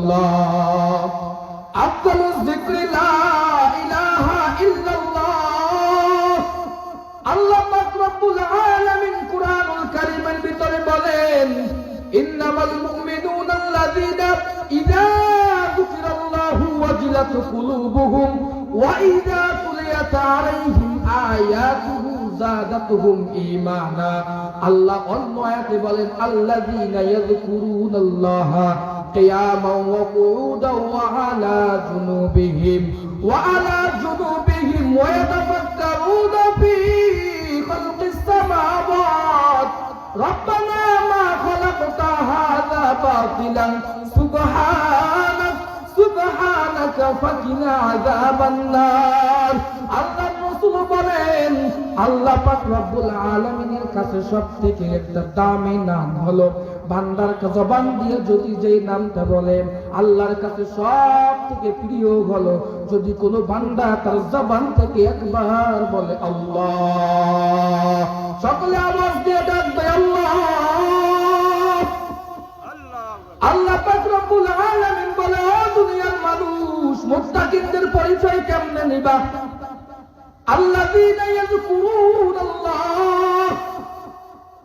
ইল্লাল্লাহ। আফদালুজ যিকরি লা ইলাহা ইল্লাল্লাহ। আল্লাহ পাক রব্বুল আলামিন কুরআনুল কারীমের ভিতরে বলেন, ইন্নামাল মুমিনুনা আল্লাযীনা ইযা যুকিরাল্লাহু ওয়াজিলাত কুলুবুহুম ওয়া ইযা তুলিয়াত আলাইহিম আয়াতুহু যাদাতুহুম ঈমানা। আল্লাহ অন্য قياما وقعودا وعلى جنوبهم وعلى جنوبهم ويتفكرون في خلق السماوات ربنا ما خلقت هذا باطلا سبحانك سبحانك فقنا عذاب النار আল্লাহ রাসূল বলেন আল্লাহ পাক রব্বুল আলামিনের কাছে সবথেকে একটা দামি নাম হলো বান্দার জবান দিয়ে যদি যেই নামটা বলেন আল্লাহর কাছে সব থেকে প্রিয় হলো, যদি কোনো বান্দা তার জবান থেকে একবার বলে, আল্লাহ। সকলে আওয়াজ দিয়ে ডাকবে আল্লাহ। আল্লাহ পাক রব্বুল আলামিন বলে, ও দুনিয়ার মানুষ মুত্তাকিনদের পরিচয় কেমনে নিবা? আল্লাযীনা ইয়াযকুরুনাল্লাহ।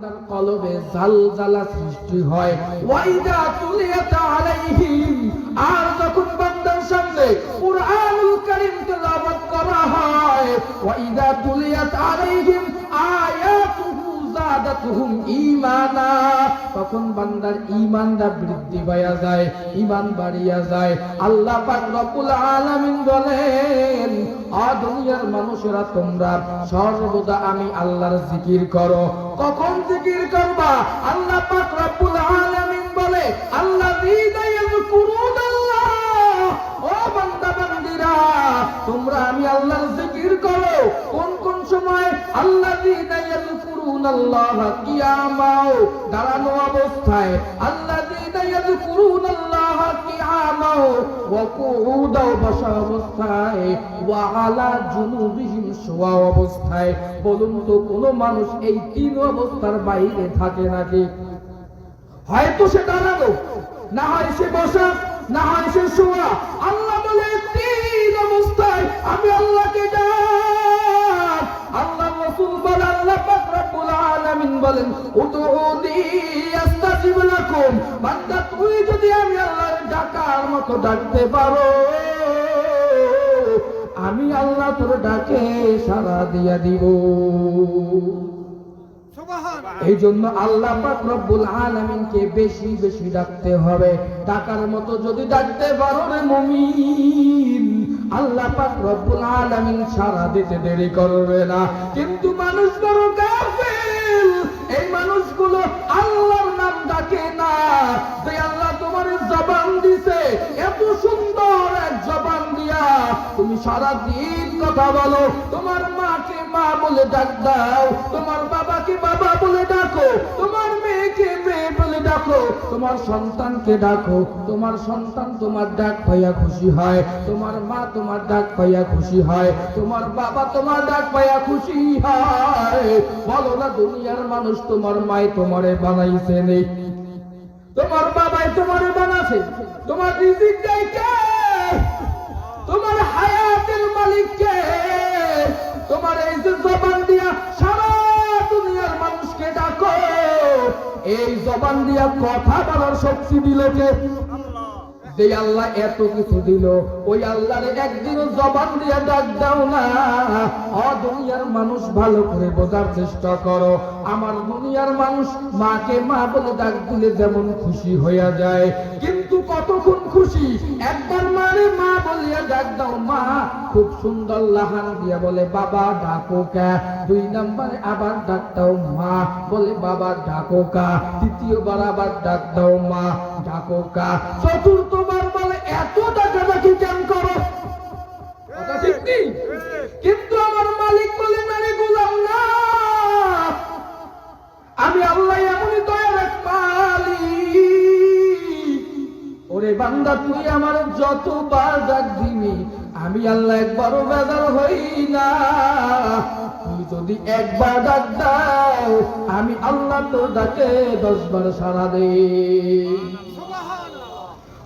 বান্দার কলবে জালজালা সৃষ্টি হয়। ওয়াইদা তুলিয়াত আলাইহিম আর যখন বান্দার সামনে কুরআনুল কারীম তেলাওয়াত করা হয়, ওয়াইদা তুলিয়াত আলাইহিম ঈমানা। তখন বান্দার ঈমানটা বৃদ্ধি পাওয়া যায়, ঈমান বাড়িয়া যায়। আল্লাহ পাক রব্বুল আলামিন বলেন আ দুনিয়ার মানুষেরা, তোমরা সর্বদা আমি আল্লাহর জিকির করো। কখন জিকির করবা? আল্লাহ পাক রব্বুল আলামিন বলে বান্দিরা, তোমরা আমি আল্লাহর জিকির করো। কোন কোন সময় আল্লাযীনা দাঁড়ানো অবস্থায়। আল্লাযীনা বলুন তো, কোন মানুষ এই তিন অবস্থার বাইরে থাকে নাকি হয়তো সে দাঁড়ানো না হয় সে বসা, না হয় সে শোয়া। আল্লাহ বলে, তিন অবস্থায় আমি আল্লাহকে ডাক। রাসূল আল্লাহ পাক রব্বুল আলামিন বলেন উদউনি আস্তাজিব লাকুম। বান্দা তুই যদি আমি আল্লাহর ডাকার মতো ডাকতে পারো আমি আল্লাহ তোর ডাকে সাড়া দিয়া দিব। এই জন্য আল্লাহ পাক রব্বুল আলামিনকে বেশি বেশি ডাকতে হবে। ডাকার মতো যদি ডাকতে পারো রে মুমিন আল্লাহ পাক রব্বুল আলামিন সারা দিতে দেরি করবে না। কিন্তু মানুষ বড় কাফির এই মানুষগুলো আল্লাহর নাম ডাকে না। যে আল্লাহ তোমার জবান দিছে, এত সুন্দর এক জবান দিয়া তুমি সারা দিন কথা বলো। তোমার মাকে মা বলে ডাক দাও, তোমার বাবাকে বাবা বলে ডাকো, তোমার ডাকো, তোমার সন্তানকে ডাকো, তোমার সন্তান তোমার ডাক পাইয়া খুশি হয়, তোমার মা তোমার ডাক পাইয়া খুশি হয়, তোমার বাবা তোমার ডাক পাইয়া খুশি হয়। বলো না, দুনিয়ার মানুষ তোমার মায় তোমারে বানাইছে নেই। তোমার বাবাই তোমারে বানাছে, তোমার রিজিক দেয় কে? তোমার হায়াতের মালিক কে? তোমার এই যে জবান দিয়া সারা এই জবান দিয়া কথা বলার শক্তি দিল কে? যে আল্লাহ এত কিছু দিল। ওই আল্লাহ একদিন জবান দিয়ে ডাক দাও না। অ, দুনিয়ার মানুষ ভালো করে বোঝার চেষ্টা করো। আমার দুনিয়ার মানুষ মাকে মা বলে ডাক দিলে যেমন খুশি হইয়া যায়। কিন্তু কতক্ষণ খুশি? একবার মারে মা বলিয়া ডাক দাও মা। খুব সুন্দর লাহান দিয়া বলে, বাবা, ডাকো কা? দুই নাম্বারে আবার ডাক দাও মা। বলে, বাবা, ডাকো কা? তৃতীয়বার আবার ডাক দাও মা। ডাকো কা? চতুর্থবার বলে ওরে আমি আল্লাহ একবারও বেজার হই না। তুই যদি একবার ডাক দাও আমি আল্লাহ তোর ডাকে দশবার সারা দে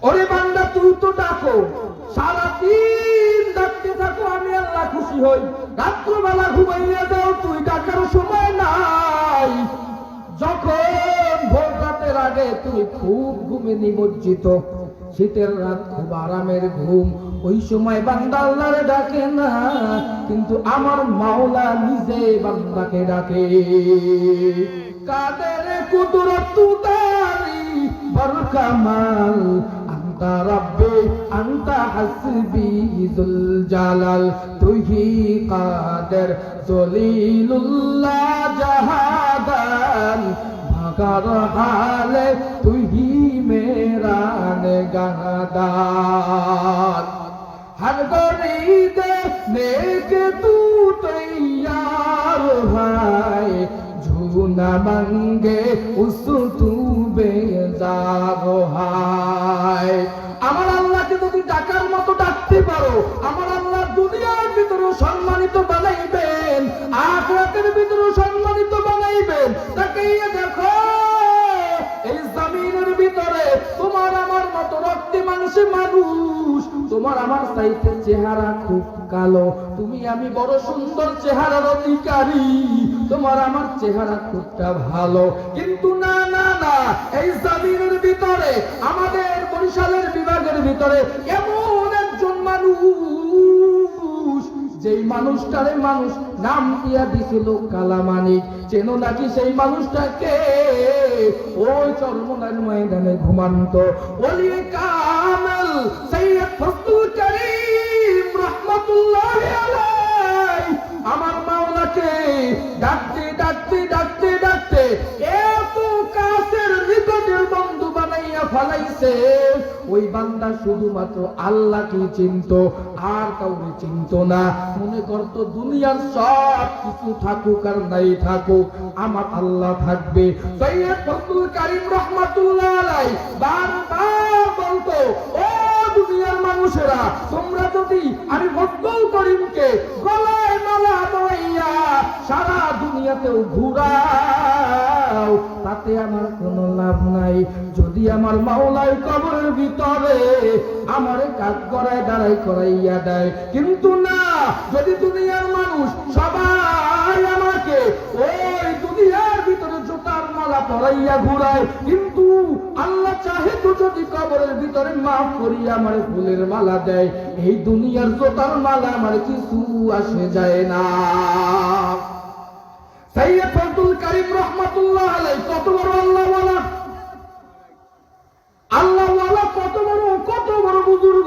ওরে বান্দা তুই তো ডাকো। সারাদিন ডাকতে থাকো আমি আল্লাহ খুশি হই। রাত্রবেলা ঘুমাইয়া দাও তুই ডাকার সময় নাই। যখন ভোর রাতের আগে তুমি খুব ঘুমে নিমজ্জিত শীতের রাত খুব আরামের ঘুম। ওই সময় বান্দা ডাকে না, কিন্তু আমার মাওলা নিজে বান্দাকে ডাকে। কাদের কুদরত তুদারি বরকামাল আন্তা রব্বে, আন্তা হাসবি জুল জালাল তুহি কাদের জলিলুল্লাহ জাহাদান, ভাগার হালে তুহি মেরা গাদান। नेक तू तैयार है झूना मंगे রক্তে মানুষে, তোমার আমার চাইতে চেহারা খুব কালো। তুমি আমি বড় সুন্দর চেহারার অধিকারী, তোমার আমার চেহারা খুবটা ভালো। কিন্তু না না না, এই জমিনের ভিতরে, আমাদের বরিশালের বিভাগের ভিতরে এমন একজন মানুষ, যেই মানুষটারে মানুষ নাম দিয়া দিছিল কালামানিক। চেনো নাকি সেই মানুষটাকে? ওই চরমনার ময়দানে ঘুমান্ত। কামেল আমার মাওলাকে ডাকতে ডাকতে ডাকতে ডাকতে এত কাছের নিকটের বন্ধু বানাইয়া ফলাইছে। ওই বান্দা শুধুমাত্র আল্লাহকে চিনত, আর কাউকে চিনত না। মনে করতো দুনিয়ার সব কিছু থাকুক আর নাই থাকুক, আমার আল্লাহ থাকবে। সৈয়দ ফজলুল কারিম রহমাতুল্লাহ আলাই বারবার বলতো, ও দুনিয়ার মানুষেরা, তোমরা যদি আমি ফজলুল করিমকে গলায় মালা বইয়া সারা দুনিয়াতেও ঘুরাও, তাতে আমার কোনো লাভ নাই। যদি আমার মাওলাই কবরের ভিতরে আমারে কাজ করায় দাঁড়াই করাইয়া দেয়। কিন্তু না, যদি দুনিয়ার মানুষ সবাই আমাকে ওই দুনিয়ার ভিতরে জোতার মালা পরাইয়া ঘুরায় আল্লাহ চাহে তো যদি কবরের ভিতরে মাফ করিয়া আমার ফুলের মালা দেয়। এই দুনিয়ার জোতার মালা আমার কিছু আসে যায় না। সৈয়দ ফজলুল করিম রহমাতুল্লাহ আলাই কত বড় কত বড় কত বড় বুজুর্গ।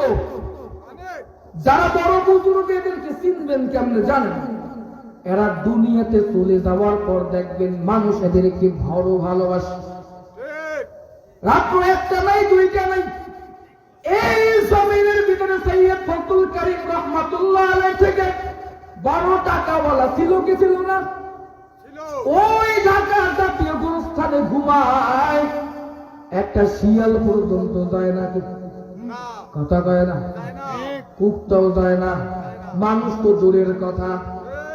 যারা বড় বুজুর্গ এদেরকে চিনবেন কেমনে জানেন? এরা দুনিয়াতে চলে যাওয়ার পর দেখবেন মানুষ এদেরকে বড় ভালোবাসে। রাত্র একটা নাই দুইটা নাই। এই জমিনের ভিতরে সৈয়দ ফজলুল করিম রহমাতুল্লাহ আলাই থেকে বড় টাকাওয়ালা ছিল কি ছিল না? ওই ঢাকার জাতীয় গুরুস্থানে ঘুমায়। একটা শিয়াল পর্যন্ত যায় না কথা কয় না? কুকটাও যায় না। মানুষ তো দূরের কথা।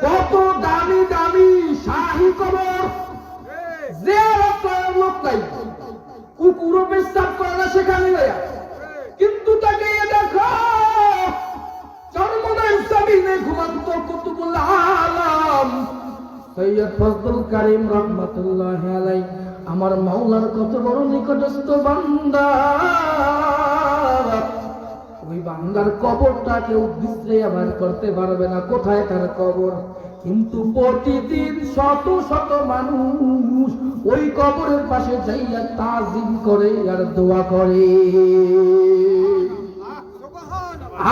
কত দামি দামি শাহী কবর। জিয়ারত করার লোক নাই। কুকুরও পেশাব করে না সেখানে কিন্তু তাকে দেখো চরমনায় জমিনে ঘুমন্ত কুতুবুল আলম। সৈয়দ ফজলুল করিম রহমতুল্লাহ আলাই আমার মাওলার কত বড় নিকটস্থ বান্দা। ওই বান্দার কবরটা কেউ বিশ্রে আবার করতে পারবে না, কোথায় তার কবর? কিন্তু প্রতিদিন শত শত মানুষ ওই কবরের পাশে যাইয়া তাজিম করে আর দোয়া করে।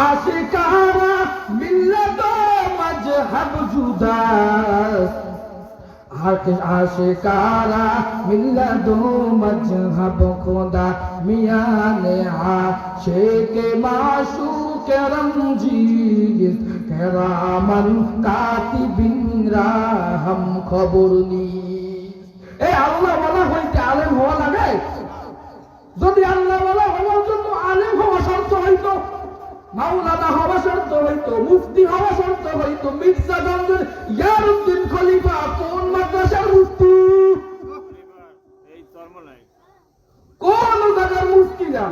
আশিকারা মিল্লত মজহব জুদাস। আশিকারা মিল্লত মজহব খোদা মিয়ানে রমজিদ কেরামান কাতিবিন রাহম খবর নি এ আল্লাহ বলা হইতে আলেম হওয়া লাগে? যদি আল্লাহ বলা হওয়ার জন্য আলেম হওয়া শর্ত হইতো মাওলানা হওয়া শর্ত হইতো মুফতি হওয়া শর্ত হইতো মির্জাগঞ্জের ইয়ারউদ্দিন খলিফা কোন মাদ্রাসার মুফতি? কোন জায়গার মুফতি না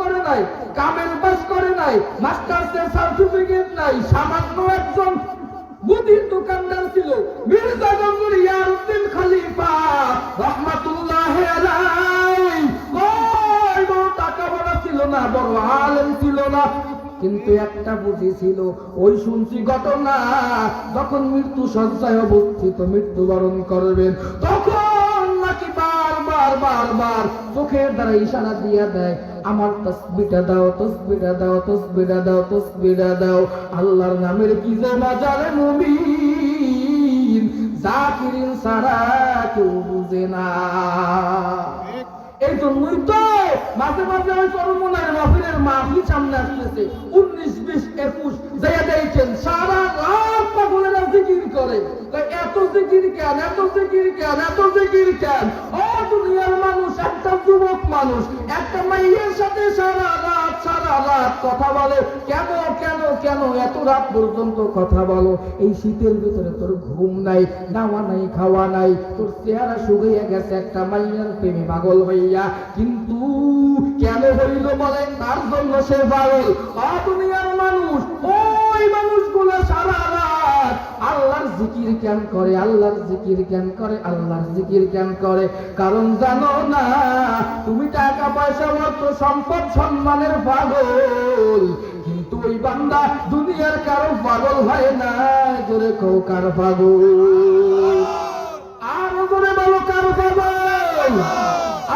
করে নাই, কামেল পাস করে নাই সার্টিফিকেট নাই, সামান্য একজন মুদির দোকানদার ছিল, মির্জা গঙ্গুর ইয়ারউদ্দিন খলিফা, রহমাতুল্লাহ বড় টাকা বড় ছিল না, বড় আলেম ছিল না, কিন্তু একটা বুঝি ছিল, ওই শুনছি ঘটনা, যখন মৃত্যু সজ্জায় অবস্থিত, মৃত্যুবরণ করবেন, তখন বারবার বারবার চোখের দ্বারা ইশারা দিয়ে দেয়, আমার তসবিটা দাও তসবিটা দাও তসবিটা দাও তসবিটা দাও, আল্লাহর নামের কি যে বাজারে মুমিন, জাকিরিন সারা কেউ বুঝে না। এই জন্যই তো মাঝে মাঝে ওই সামনে আসতেছে। উনিশ, বিশ, একুশ, যাইয়া সারা রাত পাগলেরা জিকির করে। এত জিকির কেন, এত জিকির কেন, এত জিকির কেন? ও যুবক মানুষ, একটা মাইয়ের সাথে সারা রাত সারা রাত কথা বলে। কেন কেন কেন এত রাত পর্যন্ত কথা বলো? এই শীতের ভিতরে তোর ঘুম নাই নাওয়া নাই, খাওয়া নাই, তোর চেহারা শুকিয়ে গেছে একটা মাইয়ার প্রেমে পাগল হইয়া। কিন্তু কেন হইল বলে তার জন্য সে পাগল। দুনিয়ার মানুষ রাত আল্লাহর জিকির কেন করে? আল্লাহর জিকির কেন করে? আল্লাহর জিকির কেন করে? কারণ জানো না, তুমি টাকা, পয়সা, অর্থ, সম্পদ, সম্মানের পাগল। কিন্তু ওই বান্দা দুনিয়ার কারও পাগল হয় না, জোরে কও কার পাগল? আরও জোরে বলো কার পাগল?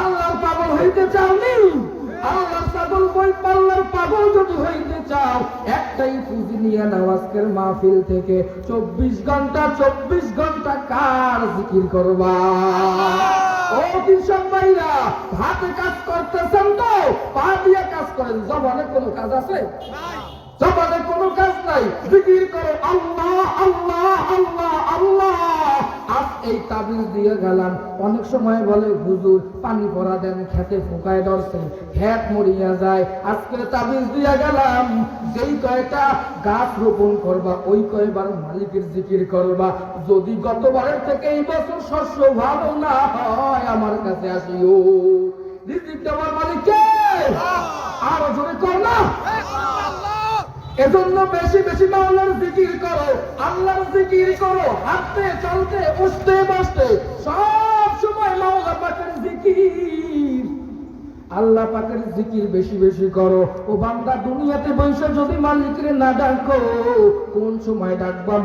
আল্লাহর পাগল হইতে চাও চাওনি আল্লাহর পাগল বই পাল্লার হাতে কাজ করতেছেন তো, পা দিয়ে কাজ করেন। জবানে কোনো কাজ আছে? জবানে কোনো কাজ নাই। জিকির করো, আল্লাহ আল্লাহ আল্লাহ আল্লাহ। আজ এই তাবিজ দিয়ে গেলাম। অনেক সময় বলে, হুজুর, পানি পরা দেন, খেতে ফুকায় ধরছেন খেত মরিয়া যায়। আজকে তাবিজ দিয়ে গেলাম। যেই কয়টা গাছ রোপণ করবা, ওই কয়বার মালিকের জিকির করবা। যদি গতবারের থেকে এই বছর শস্য ভালো না হয়, আমার কাছে আসিও রিজিক দেওয়ার মালিক কে আরও জোরে কর না এজন্য বেশি বেশি আল্লাহর জিকির করো, আল্লাহর জিকির করো, হাঁটতে, চলতে, উঠতে, বসতে, সব সময় মাওলা পাকের জিকির। আল্লাহ পাকের জিকির বেশি বেশি করো। ও বান্দা দুনিয়াতে বৈশা যদি মালিকরে না ডাকো, কোন সময় ডাকবা